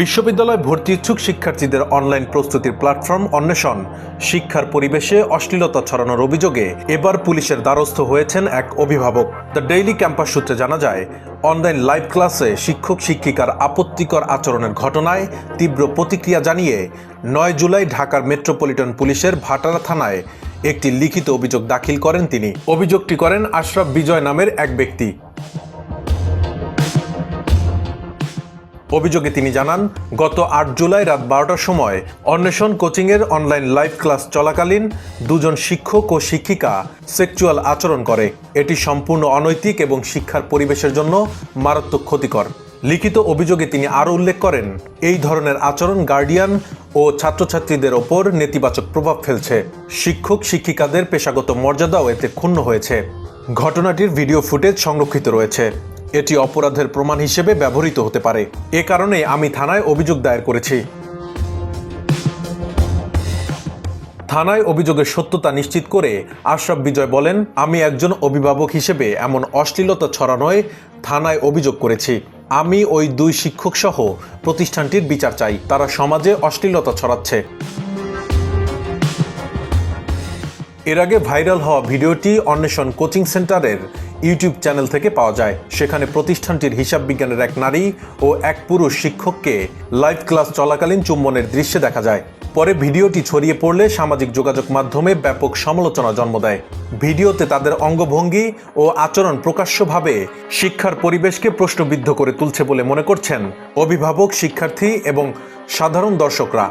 বিশ্ববিদ্যালয় ভর্তি ইচ্ছুক শিক্ষার্থীদের অনলাইন প্রস্তুতির প্ল্যাটফর্ম অন্বেষণ। শিক্ষার পরিবেশে অশ্লীলতা ছড়ানোর অভিযোগে এবার পুলিশের দ্বারস্থ হয়েছেন এক অভিভাবক। দ্য ডেইলি ক্যাম্পাস সূত্রে জানা যায়, অনলাইন লাইভ ক্লাসে শিক্ষক শিক্ষিকার আপত্তিকর আচরণের ঘটনায় তীব্র প্রতিক্রিয়া জানিয়ে নয় জুলাই ঢাকার মেট্রোপলিটন পুলিশের ভাটারা থানায় একটি লিখিত অভিযোগ দাখিল করেন তিনি। অভিযোগটি করেন আশরাফ বিজয় নামের এক ব্যক্তি। অভিযোগে তিনি জানান, গত আট জুলাই রাত বারোটার সময় অন্বেষণ কোচিংয়ের অনলাইন লাইভ ক্লাস চলাকালীন দুজন শিক্ষক ও শিক্ষিকা সেক্সুয়াল আচরণ করে। এটি সম্পূর্ণ অনৈতিক এবং শিক্ষার পরিবেশের জন্য মারাত্মক ক্ষতিকর। লিখিত অভিযোগে তিনি আরও উল্লেখ করেন, এই ধরনের আচরণ গার্ডিয়ান ও ছাত্রছাত্রীদের ওপর নেতিবাচক প্রভাব ফেলছে। শিক্ষক শিক্ষিকাদের পেশাগত মর্যাদাও এতে ক্ষুণ্ণ হয়েছে। ঘটনাটির ভিডিও ফুটেজ সংরক্ষিত রয়েছে। এটি অপরাধের প্রমাণ হিসেবে ব্যবহৃত হতে পারে। এ কারণে আমি থানায় অভিযোগ দায়ের করেছি। থানায় অভিযোগের সত্যতা নিশ্চিত করে আশরাফ বিজয় বলেন, আমি একজন অভিভাবক হিসেবে এমন অশ্লীলতা ছড়ানোয় থানায় অভিযোগ করেছি। আমি ওই দুই শিক্ষক সহ প্রতিষ্ঠানটির বিচার চাই। তারা সমাজে অশ্লীলতা ছড়াচ্ছে। এর আগে ভাইরাল হওয়া ভিডিওটি অন্বেষণ কোচিং সেন্টারের ইউটিউব চ্যানেল থেকে পাওয়া যায়। সেখানে প্রতিষ্ঠানটির হিসাব বিজ্ঞানের এক নারী ও এক পুরুষ শিক্ষককে লাইভ ক্লাস চলাকালীন চুম্বনের দৃশ্যে দেখা যায়। পরে ভিডিওটি ছড়িয়ে পড়লে সামাজিক যোগাযোগ মাধ্যমে ব্যাপক সমালোচনা জন্ম দেয়। ভিডিওতে তাদের অঙ্গভঙ্গি ও আচরণ প্রকাশ্যভাবে শিক্ষার পরিবেশকে প্রশ্নবিদ্ধ করে তুলছে বলে মনে করছেন অভিভাবক, শিক্ষার্থী এবং সাধারণ দর্শকরা।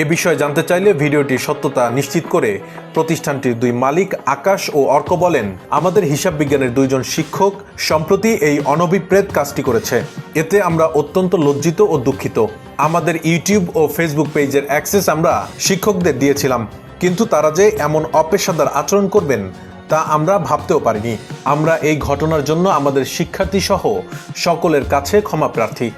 এ বিষয়ে জানতে চাইলে ভিডিওটির সত্যতা নিশ্চিত করে প্রতিষ্ঠানটির দুই মালিক আকাশ ও অর্ক বলেন, আমাদের হিসাব বিজ্ঞানের দুইজন শিক্ষক সম্প্রতি এই অনভিপ্রেত কাজটি করেছে। এতে আমরা অত্যন্ত লজ্জিত ও দুঃখিত। আমাদের ইউটিউব ও ফেসবুক পেজের অ্যাক্সেস আমরা শিক্ষকদের দিয়েছিলাম, কিন্তু তারা যে এমন অপেশাদার আচরণ করবেন তা আমরা ভাবতেও পারিনি। আমরা এই ঘটনার জন্য আমাদের শিক্ষার্থী সহ সকলের কাছে ক্ষমা প্রার্থী।